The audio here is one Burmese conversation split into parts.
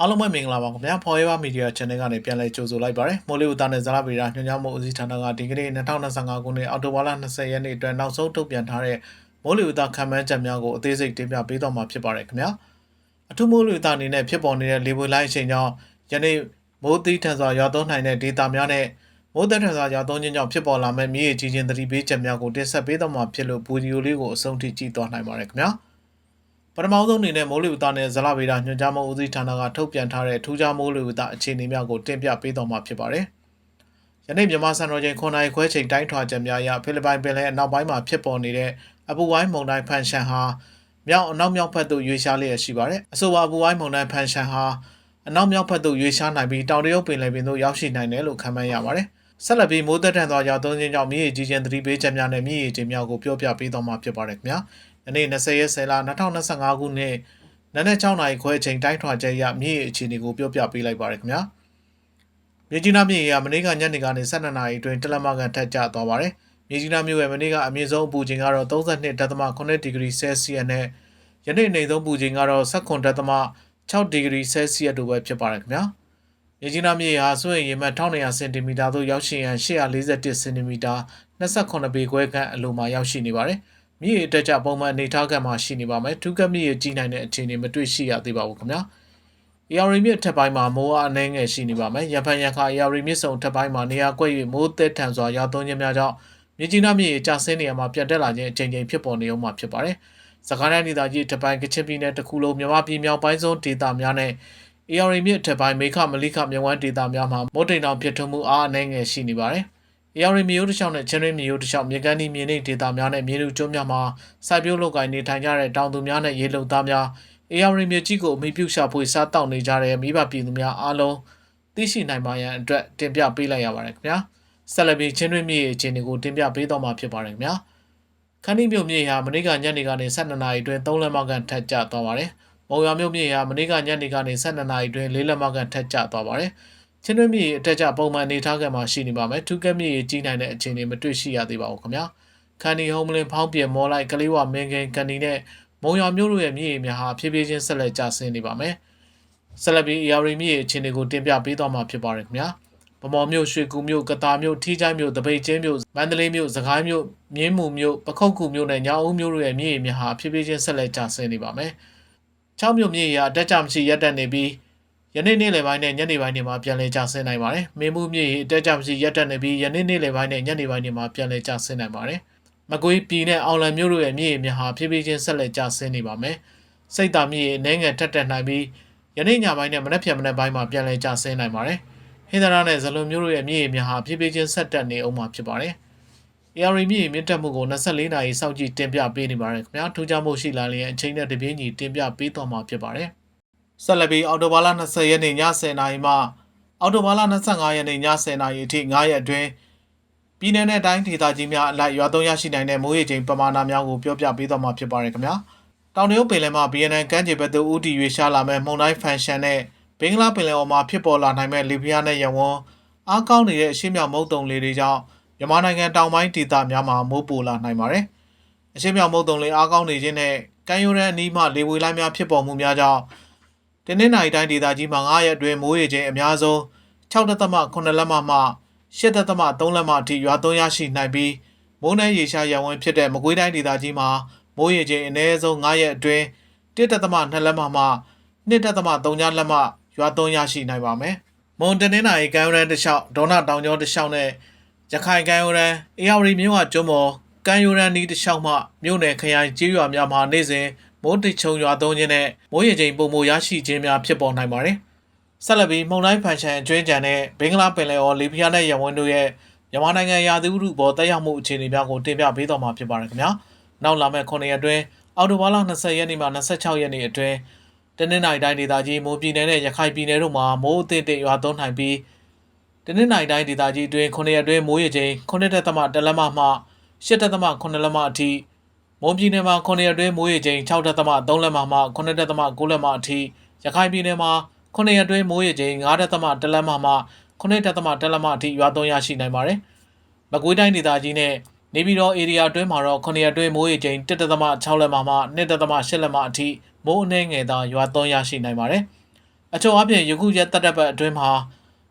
အားလုံးပဲမင်္ဂလာပါခင်ဗျာ Forever Media Channel ကနေပြန်လည်ကြိုဆိုလိုက်ပါရစေမိုးလေဝသနဲ့ဇာလဗေဒညွှန်ကြားမှုဦးစီးဌာနကဒီကနေ့2025ခုနှစ်အောက်တိုဘာလ20ရက်နေ့အတွက်နောက်ဆုံးထုတ်ပြန်ထားတဲ့မိုးလေဝသခံမှန်းချက်များကိုအသေးစိတ်တင်ပြပေးတော့မှာဖြစ်ပါတယ်ခင်ဗျာအထူးမိုးလေဝသအနေနဲ့ဖြစ်ပေါ်နေတဲ့လေပွေလိုင်းအချိန်ကြောင့်ယနေ့မိုးသီးထန်စွာရွာသွန်းနိုင်တဲ့ဒေတာများနဲ့မိုးသက်ထန်စွာရွာသွန်းခြင်းကြောင့်ဖြစ်ပေါ်လာမဲ့မြေကြီးချင်းသတိပေးချက်များကိုတင်ဆက်ပေးတော့မှာဖြစ်လို့ဗီဒီယိုလေးကိုအဆုံးထိကြည့်သွားနိုင်ပါတယ်ခင်ဗျာ ပထမဆုံးအနေနဲ့မိုးလေဝသနဲ့ဇလဗေဒညွှန်ကြားမှုဦးစီးဌာနကထုတ်ပြန်ထားတဲ့ထူးခြားမိုးလေဝသအခြေအနေများကိုတင်ပြပေးသွားမှာဖြစ်ပါတယ်။ယနေ့မြန်မာစံတော်ချိန်9နာရီခွဲချိန်တိုင်းထွာချက်များအရဖိလစ်ပိုင်ပင်လယ်အနောက်ပိုင်းမှာဖြစ်ပေါ်နေတဲ့အပူဝိုင်းမုန်တိုင်းဖန်ရှန်ဟာမြောက်အနောက်မြောက်ဘက်သို့ရွေ့ရှားလျက်ရှိပါတယ်။အဆိုပါအပူဝိုင်းမုန်တိုင်းဖန်ရှန်ဟာအနောက်မြောက်ဘက်သို့ရွေ့ရှားနိုင်ပြီးတောင်တရုတ်ပင်လယ်ပြင်သို့ရောက်ရှိနိုင်တယ်လို့ခန့်မှန်းရပါတယ်။ဆက်လက်ပြီးမိုးသက်တန်သောရောက်သွန်းခြင်းကြောင့်မြေကြီးချင်းသတိပေးချက်များနဲ့မြေကြီးချင်းများကိုပြောပြပေးသွားမှာဖြစ်ပါတယ်ခင်ဗျာ။ ယနေ့20ရက်10လ2025ခုနှစ်နနက်6နာရီခွဲအချိန်တိုင်းထွာချက်ရမြေအခြေအနေကိုပြောပြပေးလိုက်ပါရခင်ဗျာမြေကြီးနားမြေရမနေ့ကညနေကနေ12နာရီအတွင်းတလက်မကန်ထက်ကျသွားပါတယ်မြေကြီးနားမြို့ရဲ့မနေ့ကအမြင့်ဆုံးအပူချိန်ကတော့32.8ဒီဂရီဆဲလ်စီယပ်နဲ့ယနေ့နေဆုံးပူချိန်ကတော့19.6ဒီဂရီဆဲလ်စီယပ်တို့ပဲဖြစ်ပါတယ်ခင်ဗျာမြေကြီးနားမြေဟာစွန့်ရင်မှ1200စင်တီမီတာသို့ရောက်ရှိရန်841စင်တီမီတာ28ပေခွဲခန့်အလိုမှာရောက်ရှိနေပါတယ် မြစ်ရေတက်ကြပုံမှန်အနေထားကမှာရှိနေပါမယ်ထူးကပ်မြစ်ရေကြီးနိုင်တဲ့အခြေအနေမတွေ့ရှိရသေးပါဘူးခင်ဗျာ။ AR မြစ်ထက်ပိုင်းမှာမိုးအားအနှဲငယ်ရှိနေပါမယ်။ရန်ဖန်ရန်ခါ AR မြစ်စုံထက်ပိုင်းမှာနေရာကွက်၍မိုးသက်ထန်စွာရောက်သွန်းခြင်းများကြောင့်မြစ်ကြီးနားမြစ်ရေကျဆင်းနေရမှာပြတ်တက်လာခြင်းအချိန်ချင်းဖြစ်ပေါ်နေအောင်မှာဖြစ်ပါတယ်။စကိုင်းတိုင်းဒေသကြီးထက်ပိုင်းကချင်ပြည်နယ်တစ်ခုလုံးမြန်မာပြည်မြောက်ပိုင်းဆုံးဒေသများနဲ့ AR မြစ်ထက်ပိုင်းမေခမလိခမြဝန်းဒေသများမှာမိုးတိမ်တောင်ဖြစ်ထွန်းမှုအားအနှဲငယ်ရှိနေပါတယ်။ AR မျိုးတစ်ချောင်းနဲ့ချင်းရင်းမျိုးတစ်ချောင်းမြေကမ်းဒီမြေနိဒေသများနဲ့မြေလူကျွန်းများမှာစိုက်ပျိုးလုပ်ကိုင်နေထိုင်ကြတဲ့တောင်သူများနဲ့ရေလုံသားများ AR မြေကြီးကိုအမိပြုရှာဖွေစားတောက်နေကြတဲ့မိဘပြည်သူများအားလုံးသိရှိနိုင်ပါရန်အတွက်တင်ပြပေးလိုက်ရပါတယ်ခင်ဗျာဆက်လက်ပြီးချင်းတွင်းမြေအခြေအနေကိုတင်ပြပေးတော့မှာဖြစ်ပါတယ်ခင်ဗျာခန်းဒီမြို့မြေဟာမနေ့ကညနေကနေ12နာရီအတွင်း3လက်မကန်ထက်ကျသွားပါတယ်မုံရွာမြို့မြေဟာမနေ့ကညနေကနေ12နာရီအတွင်း4လက်မကန်ထက်ကျသွားပါတယ် ချင်းတွင်းမြေအတက်ကြပုံမှန်နေထားကမှာရှိနေပါမယ်ထူးကက်မြေကြီးနိုင်တဲ့အခြေအနေမတွေ့ရှိရသေးပါဘူးခင်ဗျာခန်နီဟုံးမလင်ဖောင်းပြမောလိုက်ကလေးဝမင်းကင်ကန်နီနဲ့မုံရွာမြို့တို့ရဲ့မြေရေများဟာဖြည်းဖြည်းချင်းဆက်လက်ကျဆင်းနေပါမယ်ဆက်လက်ပြီး AR မြေအခြေအနေကိုတင်ပြပေးသွားမှာဖြစ်ပါတယ်ခင်ဗျာဗမော်မြို့ရွှေကူမြို့ကတာမြို့ထီးချိုင်းမြို့တပိတ်ကျင်းမြို့မန္တလေးမြို့စကိုင်းမြို့မြင်းမူမြို့ပခုတ်ကူမြို့နဲ့ညောင်ဦးမြို့တို့ရဲ့မြေရေများဟာဖြည်းဖြည်းချင်းဆက်လက်ကျဆင်းနေပါမယ်6မြို့မြေရာအတက်ကြမရှိရပ်တန့်နေပြီး ယနေ့နေ့လယ်ပိုင်းနဲ့ညနေပိုင်းတွေမှာပြန်လည်ကျဆင်းနိုင်ပါတယ်။မင်းမှုမြေအတက်ကြမရှိရပ်တန့်နေပြီးယနေ့နေ့လယ်ပိုင်းနဲ့ညနေပိုင်းတွေမှာပြန်လည်ကျဆင်းနိုင်ပါတယ်။မကွေးပြည်နဲ့အောင်လံမြို့တို့ရဲ့မြေရေများဟာဖြည်းဖြည်းချင်းဆက်လက်ကျဆင်းနေပါမယ်။စိတ်တာမြေရေအနေငယ်ထက်တက်နိုင်ပြီးယနေ့ညပိုင်းနဲ့မနက်ဖြန်မနက်ပိုင်းမှာပြန်လည်ကျဆင်းနိုင်ပါတယ်။ဟင်္ဒရာနဲ့ဇလွန်မြို့တို့ရဲ့မြေရေများဟာဖြည်းဖြည်းချင်းဆက်တက်နေအောင်မှာဖြစ်ပါတယ်။ AR မြေမြင့်တက်မှုကို24နာရီစောင့်ကြည့်တင်ပြပေးနေပါတယ်ခင်ဗျာထူးခြားမှုရှိလာလျင်အချိန်နဲ့တပြေးညီတင်ပြပေးသွားမှာဖြစ်ပါတယ် ဆက်လက်ပြီးအော်တိုဘာလ20ရက်နေ့ည10:00နာရီမှအော်တိုဘာလ25ရက်နေ့ည10:00နာရီအထိ9ရက်အတွင်းပြည်내နဲ့တိုင်းဒေသကြီးများအလိုက်ရွာသွန်းရရှိနိုင်တဲ့မိုးရေချိန်ပမာဏများကိုပြောပြပေးသွားမှာဖြစ်ပါတယ်ခင်ဗျာတောင်တရုတ်ပင်လယ်မှာ BNN ကမ်းခြေဘက်သို့ဦးတည်ရွေ့ရှားလာမဲ့မုန်တိုင်းဖန်ရှန်နဲ့ဘင်္ဂလားပင်လယ်အော်မှာဖြစ်ပေါ်လာနိုင်မဲ့လီဘီယာနဲ့ယမန်အားကောင်းနေတဲ့အရှေ့မြောက်မုတ်တုံလေတွေကြောင့်မြန်မာနိုင်ငံတောင်ပိုင်းဒေသများမှာမိုးပိုလာနိုင်ပါတယ်အရှေ့မြောက်မုတ်တုံလေအားကောင်းနေခြင်းနဲ့ကမ်းရိုးတန်းအနီးမှလေဝေလိုင်းများဖြစ်ပေါ်မှုများကြောင့် တင်းနှင်းနိုင်တိုင်းဒေသကြီးမှာ9ရက်အတွင်းမိုးရေချိန်အများဆုံး6.8လက်မမှ8.3လက်မအထိရွာသွန်းရရှိနိုင်ပြီးမိုးနှဲရေရှားရဝန်းဖြစ်တဲ့မကွေးတိုင်းဒေသကြီးမှာမိုးရေချိန်အနည်းဆုံး9ရက်အတွင်း1.2လက်မမှ2.3လက်မရွာသွန်းရရှိနိုင်ပါမယ်။မွန်တင်းနှင်းနိုင်ကမ်းရိုးတန်းတစ်လျှောက်ဒေါနာတောင်ကျောတစ်လျှောက်နဲ့ရခိုင်ကမ်းရိုးတန်းအေယာဝတီမြို့ကကျွန်းပေါ်ကမ်းရိုးတန်းနီးတစ်လျှောက်မှမြို့နယ်ခရိုင်ကျေးရွာများမှာနေ့စဉ် မိုးတိတ်ချုံရွာသွန်းခြင်းနဲ့မိုးရေချိန်ပုံမရရှိခြင်းများဖြစ်ပေါ်နိုင်ပါတယ်။ဆက်လက်ပြီးမှုန်တိုင်းဖန်ချန်အကျွင်းကြံတဲ့ဘင်္ဂလားပင်လယ်အော်လီဘီယာနဲ့ယမန်တို့ရဲ့မြန်မာနိုင်ငံရာသီဥတုပေါ်တက်ရောက်မှုအခြေအနေများကိုတင်ပြပေးသွားမှာဖြစ်ပါတယ်ခင်ဗျာ။နောက်လာမယ့်9ရက်အတွင်းအော်တိုဘာလ20ရက်နေ့မှ26ရက်နေ့အတွင်းတနင်္လာရီတိုင်းဒေသကြီးမိုးပြည်နယ်နဲ့ရခိုင်ပြည်နယ်တို့မှာမိုးအသင့်တင့်ရွာသွန်းနိုင်ပြီးတနင်္လာရီတိုင်းဒေသကြီးအတွင်း9ရက်အတွင်းမိုးရေချိန်9.1လက်မမှ8.8လက်မအထိ မွန်ပြည်နယ်မှာ9ရက်အတွင်းမိုးရေချိန်6.3လက်မမှ9.9လက်မအထိရခိုင်ပြည်နယ်မှာ9ရက်အတွင်းမိုးရေချိန်9.1လက်မမှ9.1လက်မအထိရွာသွန်းရရှိနိုင်ပါတယ်။မကွေးတိုင်းဒေသကြီးနဲ့နေပြည်တော် area အတွင်းမှာတော့9ရက်အတွင်းမိုးရေချိန်1.6လက်မမှ2.8လက်မအထိမိုးအနှဲငယ်သာရွာသွန်းရရှိနိုင်ပါတယ်။အချို့အပြင်ယခုရက်တက်တက်ပတ်အတွင်းမှာ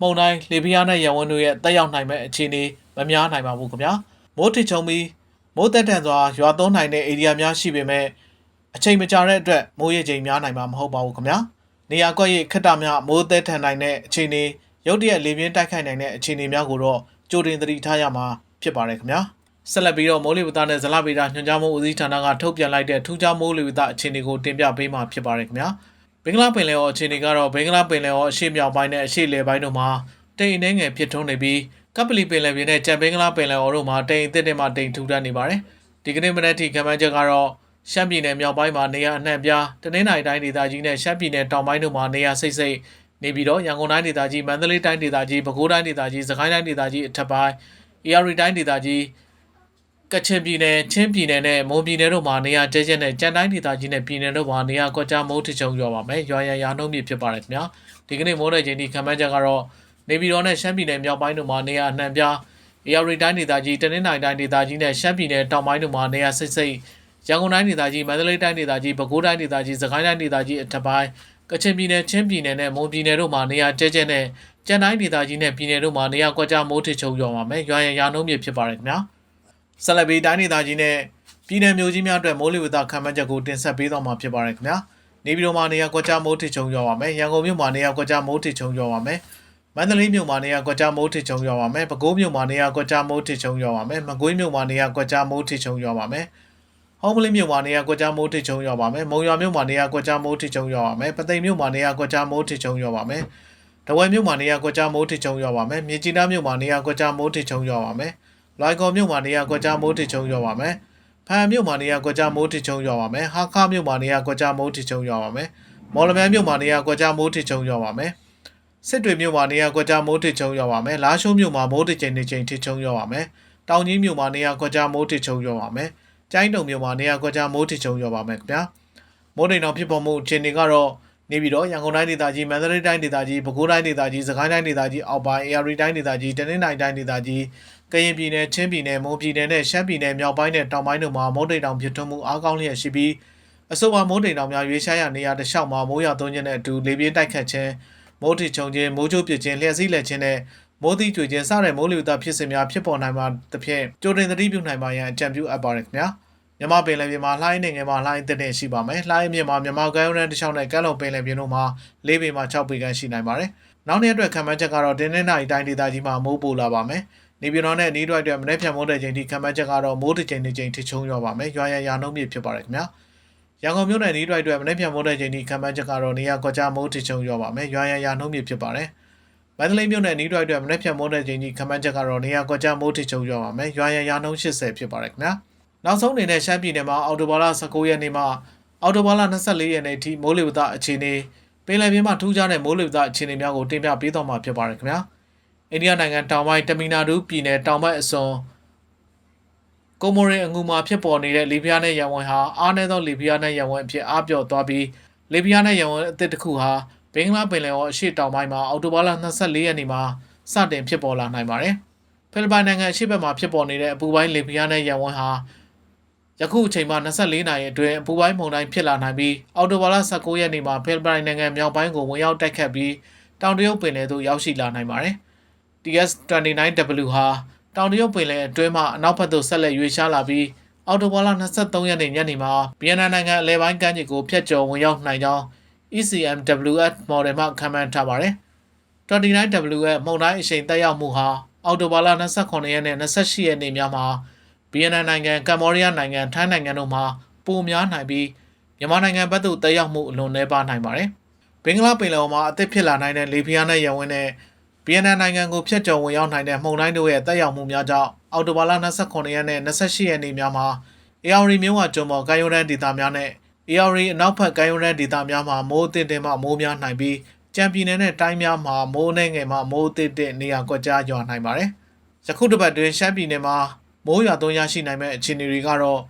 မုန်တိုင်းလေပြင်းအားနဲ့ရန်ဝင်တို့ရဲ့တက်ရောက်နိုင်မဲ့အခြေအနေမများနိုင်ပါဘူးခင်ဗျာမိုးထစ်ချုံပြီး မိုးတက်တန်စွာရွာသွန်းနိုင်တဲ့ဧရိယာများရှိပေမဲ့အချိန်မကြာတဲ့အတွက်မိုးရေချိန်များနိုင်မှာမဟုတ်ပါဘူးခင်ဗျာနေရာကွက်ရိခက်တာများမိုးသက်ထန်နိုင်တဲ့အခြေအနေရုတ်တရက်လေပြင်းတိုက်ခိုက်နိုင်တဲ့အခြေအနေများကိုတော့ကြိုတင်သတိထားရမှာဖြစ်ပါတယ်ခင်ဗျာဆက်လက်ပြီးတော့မိုးလေဝသနဲ့ဇလဗေဒညွှန်ကြားမှုဦးစီးဌာနကထုတ်ပြန်လိုက်တဲ့ထူးခြားမိုးလေဝသအခြေအနေကိုတင်ပြပေးမှာဖြစ်ပါတယ်ခင်ဗျာဘင်္ဂလားပင်လယ်အော်အခြေအနေကတော့ဘင်္ဂလားပင်လယ်အော်အရှေ့မြောက်ပိုင်းနဲ့အရှေ့လယ်ပိုင်းတို့မှာတိမ်အနှဲငယ်ဖြစ်ထွန်းနေပြီး ကပလီပင်လယ်ပြင်နဲ့ကြံဘင်္ဂလားပင်လယ်အော်တို့မှာတိမ်အသစ်တွေမှာတိမ်ထူထပ်နေပါတယ်။ဒီကနေ့မနက်ထိခံမှန်းချက်ကတော့ရှမ်းပြည်နယ်မြောက်ပိုင်းမှာနေရာအနှံ့ပြားတနင်္သာရီတိုင်းဒေသကြီးနဲ့ရှမ်းပြည်နယ်တောင်ပိုင်းတို့မှာနေရာစိတ်စိတ်နေပြီးတော့ရန်ကုန်တိုင်းဒေသကြီးမန္တလေးတိုင်းဒေသကြီးပဲခူးတိုင်းဒေသကြီးစကိုင်းတိုင်းဒေသကြီးအထက်ပိုင်းအေရီတိုင်းဒေသကြီးကချင်ပြည်နယ်ချင်းပြည်နယ်နဲ့မွန်ပြည်နယ်တို့မှာနေရာကျဲကျဲနဲ့ကြံတိုင်းဒေသကြီးနဲ့ပြည်နယ်တို့မှာနေရာကွက်ကြားမိုးထချုံရွာပါမယ်ရွာရန်ရာနှုံးမြစ်ဖြစ်ပါတယ်ခင်ဗျာဒီကနေ့မိုးတဲ့ချိန်ဒီခံမှန်းချက်ကတော့ နေပြည်တော်နဲ့ရှမ်းပြည်နယ်မြောက်ပိုင်းတို့မှာနေရာအနှံ့ပြားအေရီတိုင်းဒေသကြီးတနင်္သာရီတိုင်းဒေသကြီးနဲ့ရှမ်းပြည်နယ်တောင်ပိုင်းတို့မှာနေရာစိတ်စိတ်ရန်ကုန်တိုင်းဒေသကြီးမန္တလေးတိုင်းဒေသကြီးပဲခူးတိုင်းဒေသကြီးစကိုင်းတိုင်းဒေသကြီးအထက်ပိုင်းကချင်ပြည်နယ်ချင်းပြည်နယ်နဲ့မွန်ပြည်နယ်တို့မှာနေရာကျဲကျဲနဲ့ကြံတိုင်းဒေသကြီးနဲ့ပြည်နယ်တို့မှာနေရာကွက်ကြားမိုးထချုံရွာပါမယ်ရွာရန်ရာနှုံးမြစ်ဖြစ်ပါတယ်ခင်ဗျာဆက်လက်ပြီးတိုင်းဒေသကြီးနဲ့ပြည်내မျိုးကြီးများအတွက်မိုးလေဝသခံမှန်းချက်ကိုတင်ဆက်ပေးသွားမှာဖြစ်ပါတယ်ခင်ဗျာနေပြည်တော်မှာနေရာကွက်ကြားမိုးထချုံရွာပါမယ်ရန်ကုန်မြို့မှာနေရာကွက်ကြားမိုးထချုံရွာပါမယ် မန္တလေးမြို့မှာနေရာကွက်ကြားမိုးထချုံရွာပါမယ်ပဲခူးမြို့မှာနေရာကွက်ကြားမိုးထချုံရွာပါမယ်မကွေးမြို့မှာနေရာကွက်ကြားမိုးထချုံရွာပါမယ်ဟောင်းမလင်းမြို့မှာနေရာကွက်ကြားမိုးထချုံရွာပါမယ်မုံရွာမြို့မှာနေရာကွက်ကြားမိုးထချုံရွာပါမယ်ပသိမ်မြို့မှာနေရာကွက်ကြားမိုးထချုံရွာပါမယ်တဝဲမြို့မှာနေရာကွက်ကြားမိုးထချုံရွာပါမယ်မြင်းကြီးနားမြို့မှာနေရာကွက်ကြားမိုးထချုံရွာပါမယ်လိုင်ကော်မြို့မှာနေရာကွက်ကြားမိုးထချုံရွာပါမယ်။ဖန်မြို့မှာနေရာကွက်ကြားမိုးထချုံရွာပါမယ်။ဟာခမြို့မှာနေရာကွက်ကြားမိုးထချုံရွာပါမယ်။မော်လမြိုင်မြို့မှာနေရာကွက်ကြားမိုးထချုံရွာပါမယ်။ စစ်တွေမြို့မှာနေရာကွက်ကြားမိုးထချုံရွာပါမယ်။လာရှိုးမြို့မှာမိုးတစ်ချိန်တစ်ချိန်ထချုံရွာပါမယ်။တောင်ကြီးမြို့မှာနေရာကွက်ကြားမိုးထချုံရွာပါမယ်။ကျိုင်းတုံမြို့မှာနေရာကွက်ကြားမိုးထချုံရွာပါမယ်ခင်ဗျာ။မိုးတိမ်တော်ဖြစ်ပေါ်မှုအခြေအနေကတော့နေပြီးတော့ရန်ကုန်တိုင်းဒေသကြီးမန္တလေးတိုင်းဒေသကြီးပဲခူးတိုင်းဒေသကြီးစကိုင်းတိုင်းဒေသကြီးအောက်ပိုင်းအေရီတိုင်းဒေသကြီးတနင်္သာရီတိုင်းဒေသကြီးကရင်ပြည်နယ်ချင်းပြည်နယ်မွန်ပြည်နယ်နဲ့ရှမ်းပြည်နယ်မြောက်ပိုင်းနဲ့တောင်ပိုင်းတို့မှာမိုးတိမ်တောင်ဖြစ်ထွန်းမှုအားကောင်းလျက်ရှိပြီးအဆိုပါမိုးတိမ်တောင်များရွေးရှားရနေရာတစ်လျှောက်မှာမိုးရွာသွန်းခြင်းနဲ့အတူလေပြင်းတိုက်ခတ်ခြင်း မိုးထချုံခြင်းမိုးချိုးပစ်ခြင်းလျှက်စီးလက်ခြင်းနဲ့မိုးသီးကြွေခြင်းစတဲ့မိုးလေဝသဖြစ်စဉ်များဖြစ်ပေါ်နိုင်မှာတစ်ဖြင့်ကြိုတင်သတိပြုနိုင်ပါရန်အကြံပြုအပ်ပါတယ်ခင်ဗျာမြမပင်လယ်ပြင်မှာလှိုင်းနေငယ်မှာလှိုင်းတစ်တင်ရှိပါမယ်လှိုင်းမြင့်မှာမြမကမ်းရိုးတန်းတစ်လျှောက်နဲ့ကမ်းလွန်ပင်လယ်ပြင်တို့မှာ၄ပေမှ6ပေခန့်ရှိနိုင်ပါတယ်နောက်နေ့အတွက်ခံမှန်းချက်ကတော့တင်းတင်းနိုင်တိုင်းဒေသကြီးမှာမိုးပိုလာပါမယ်နေပြည်တော်နဲ့နီးတွိုက်တဲ့မနေ့ဖြန်မိုးတဲ့ချိန်ထိခံမှန်းချက်ကတော့မိုးတစ်ချိန်တစ်ချိန်ထချုံရွာပါမယ်။ရွာရရာနှုံးမြစ်ဖြစ်ပါတယ်ခင်ဗျာ။ ရန်ကုန်မြို့နယ်နီးတွိုက်တဲ့မနေ့ဖြန်မိုးတဲ့ချိန်ထိခံမှန်းချက်ကတော့နေရာကွက်ကြားမိုးထချုံရွာပါမယ်။ရွာရရာနှုံးမြစ်ဖြစ်ပါတယ်။မန္တလေးမြို့နယ်နီးတွိုက်တဲ့မနေ့ဖြန်မိုးတဲ့ချိန်ထိခံမှန်းချက်ကတော့နေရာကွက်ကြားမိုးထချုံရွာပါမယ်။ရွာရရာနှုံး80ဖြစ်ပါတယ်ခင်ဗျာ။နောက်ဆုံးအနေနဲ့ရှမ်းပြည်နယ်မှာအော်တိုဘာလ19ရက်နေ့မှအော်တိုဘာလ24ရက်နေ့ထိမိုးလေဝသအခြေအနေပင်လယ်ပြင်မှာထူးခြားတဲ့မိုးလေဝသအခြေအနေများကိုတင်ပြပေးသွားမှာဖြစ်ပါတယ်ခင်ဗျာ။အိန္ဒိယနိုင်ငံတောင်ပိုင်းတမီနာဒူပြည်နယ်တောင်ဘက်အစွန် ကိုမိုရင်အငူမှာဖြစ်ပေါ်နေတဲ့လီဘီယာနဲ့ယန်ဝန်ဟာအားနည်းသောလီဘီယာနဲ့ယန်ဝန်အဖြစ်အားပြော့သွားပြီးလီဘီယာနဲ့ယန်ဝန်အသစ်တစ်ခုဟာဘင်္ဂလားပင်လယ်အော်အရှေ့တောင်ပိုင်းမှာအော်တိုဘာလ24ရက်နေ့မှာစတင်ဖြစ်ပေါ်လာနိုင်ပါတယ်။ဖိလစ်ပိုင်နိုင်ငံအရှေ့ဘက်မှာဖြစ်ပေါ်နေတဲ့အပူပိုင်းလီဘီယာနဲ့ယန်ဝန်ဟာယခုအချိန်မှာ24နာရီအတွင်းအပူပိုင်းမုန်တိုင်းဖြစ်လာနိုင်ပြီးအော်တိုဘာလ19ရက်နေ့မှာဖိလစ်ပိုင်နိုင်ငံမြောက်ပိုင်းကိုဝင်ရောက်တိုက်ခတ်ပြီးတောင်တရုတ်ပင်လယ်သို့ရောက်ရှိလာနိုင်ပါတယ်။ TS29W ဟာ တောင်တရုတ်ပင်လယ်အတွင်းမှအနောက်ဘက်သို့ဆက်လက်ရွေ့ရှားလာပြီးအော်တိုဘာလ23ရက်နေ့ညနေမှာဗီယက်နမ်နိုင်ငံအလဲပိုင်းကမ်းခြေကိုဖျက်ကျော်ဝင်ရောက်နိုင်ကြောင်း ECMWF model မှခန့်မှန်းထားပါတယ်။ 29W ရဲ့မုန်တိုင်းအရှိန်တက်ရောက်မှုဟာအော်တိုဘာလ28ရက်နဲ့28ရက်နေ့များမှာဗီယက်နမ်နိုင်ငံကမ္ဘောဒီးယားနိုင်ငံထိုင်းနိုင်ငံတို့မှာပိုများနိုင်ပြီးမြန်မာနိုင်ငံဘက်သို့တက်ရောက်မှုအလွန်နည်းပါးနိုင်ပါတယ်။ဘင်္ဂလားပင်လယ်အော်မှာအသစ်ဖြစ်လာနိုင်တဲ့လေပြင်းနဲ့ရဝင်းနဲ့ ဗီယက်နမ်နိုင်ငံကိုဖျက်ကျော်ဝင်ရောက်နိုင်တဲ့မှုန်တိုင်းတို့ရဲ့တက်ရောက်မှုများကြောင့်အော်တိုဘာလ29ရက်နဲ့28ရက်နေ့များမှာအေယာရီမြို့ဝကျွန်းပေါ်ကမ်းရိုးတန်းဒေသများနဲ့အေယာရီအနောက်ဘက်ကမ်းရိုးတန်းဒေသများမှာမိုးအသင့်တင်မှမိုးများနိုင်ပြီးကြံပြည်နယ်နဲ့တိုင်းများမှာမိုးနှဲငယ်မှမိုးအသင့်တင်နေရာကွက်ကြားရွာနိုင်ပါတယ်။ယခုတစ်ပတ်တွင်ရှမ်းပြည်နယ်မှာမိုးရွာသွန်းရရှိနိုင်မဲ့အခြေအနေတွေကတော့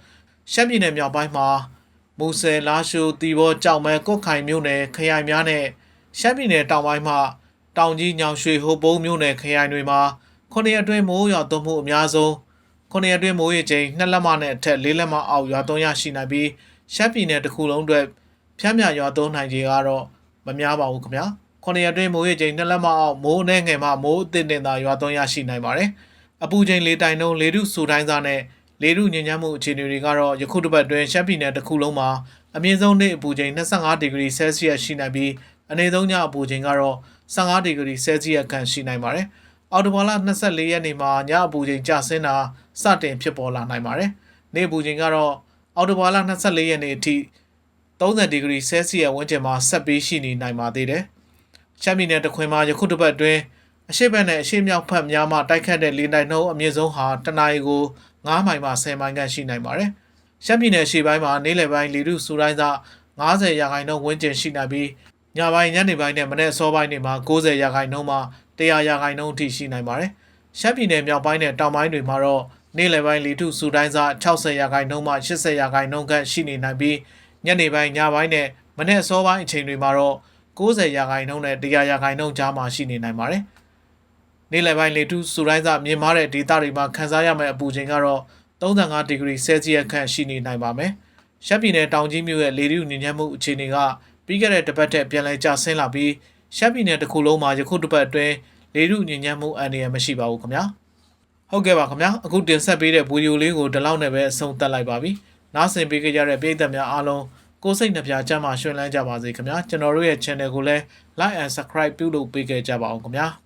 ရှမ်းပြည်နယ်မြောက်ပိုင်းမှာမူဆယ်လာရှိုးတီဘောကြောက်မဲကုတ်ခိုင်မြို့နယ်ခရိုင်များနဲ့ရှမ်းပြည်နယ်တောင်ပိုင်းမှာ တောင်ကြီးညောင်ရွှေဟိုပုံးမြို့နယ်ခရိုင်တွေမှာခုနှစ်ရက်အတွင်းမိုးရွာသွန်းမှုအများဆုံးခုနှစ်ရက်အတွင်းမိုးရေချိန်2လက်မနဲ့အထက်4လက်မအောက်ရွာသွန်းရရှိနိုင်ပြီးရှမ်းပြည်နယ်တစ်ခုလုံးအတွက်ဖြန့်မြရွာသွန်းနိုင်ခြေကတော့မများပါဘူးခင်ဗျာခုနှစ်ရက်တွင်းမိုးရေချိန်နှစ်လက်မအောင်မိုးအနှဲငယ်မှမိုးအသင့်တင်သာရွာသွန်းရရှိနိုင်ပါတယ်အပူချိန်လေးတိုင်နှုန်းလေထုစူတိုင်းစားနဲ့လေထုညဉ့်ညမ်းမှုအခြေအနေတွေကတော့ယခုတစ်ပတ်တွင်ရှမ်းပြည်နယ်တစ်ခုလုံးမှာအမြင့်ဆုံးနေ့အပူချိန်25ဒီဂရီဆဲလ်စီယပ်ရှိနိုင်ပြီးအနေဆုံးညအပူချိန်ကတော့ 15ဒီဂရီဆဲလ်စီယပ်ခန့်ရှိနိုင်ပါတယ်အော်တိုဘာလ24ရက်နေ့မှာညအပူချိန်ကျဆင်းတာစတင်ဖြစ်ပေါ်လာနိုင်ပါတယ်နေ့အပူချိန်ကတော့အော်တိုဘာလ24ရက်နေ့အထိ30ဒီဂရီဆဲလ်စီယပ်ဝန်းကျင်မှာဆက်ပြီးရှိနေနိုင်ပါသေးတယ်ရှမ်းပြည်နယ်တခွင်မှာယခုတစ်ပတ်တွင်အရှိတ်ဘက်နဲ့အရှိတ်မြောက်ဖက်များမှတိုက်ခတ်တဲ့လေတိုက်နှုန်းအမြင့်ဆုံးဟာတနအီကို9မိုင်မှ10မိုင်ခန့်ရှိနိုင်ပါတယ်။ရှမ်းပြည်နယ်ရှေ့ပိုင်းမှာနေ့လယ်ပိုင်းလေထုစူတိုင်းစား90ရာခိုင်နှုန်းဝန်းကျင်ရှိနိုင်ပြီး ညပိုင်းညနေပိုင်းနဲ့မနေ့အစောပိုင်းတွေမှာ90ရာခိုင်နှုန်းမှ100ရာခိုင်နှုန်းအထိရှိနိုင်ပါတယ်။ရှမ်းပြည်နယ်မြောက်ပိုင်းနဲ့တောင်ပိုင်းတွေမှာတော့နေ့လယ်ပိုင်းလေထုစူတိုင်းစား60ရာခိုင်နှုန်းမှ80ရာခိုင်နှုန်းခန့်ရှိနေနိုင်ပြီးညနေပိုင်းညပိုင်းနဲ့မနေ့အစောပိုင်းအချိန်တွေမှာတော့90ရာခိုင်နှုန်းနဲ့100ရာခိုင်နှုန်းကြားမှာရှိနေနိုင်ပါတယ်။နေ့လယ်ပိုင်းလေထုစူတိုင်းစားမြင့်မားတဲ့ဒေသတွေမှာခန်းစားရမယ့်အပူချိန်ကတော့35ဒီဂရီဆဲလ်စီယပ်ခန့်ရှိနေနိုင်ပါမယ်။ရှမ်းပြည်နယ်တောင်ကြီးမြို့ရဲ့လေထုညဉ့်ညမ်းမှုအခြေအနေက ပြီးခဲ့တဲ့တစ်ပတ်ထက်ပြန်လည်ကျဆင်းလာပြီးရှမ်းပြည်နယ်တစ်ခုလုံးမှာယခုတစ်ပတ်အတွင်းလေထုညဉ့်ညမ်းမှုအန္တရာယ်မရှိပါဘူးခင်ဗျာ။ဟုတ်ကဲ့ပါခင်ဗျာအခုတင်ဆက်ပေးတဲ့ဗီဒီယိုလေးကိုဒီလောက်နဲ့ပဲအဆုံးသတ်လိုက်ပါပြီ။နားဆင်ပေးကြတဲ့ပရိသတ်များအားလုံးကိုယ်စိတ်နှပြကြမှာရွှင်လန်းကြပါစေခင်ဗျာကျွန်တော်တို့ရဲ့ channel ကိုလည်း like and subscribe ပြုလုပ်ပေးခဲ့ကြပါအောင်ခင်ဗျာ။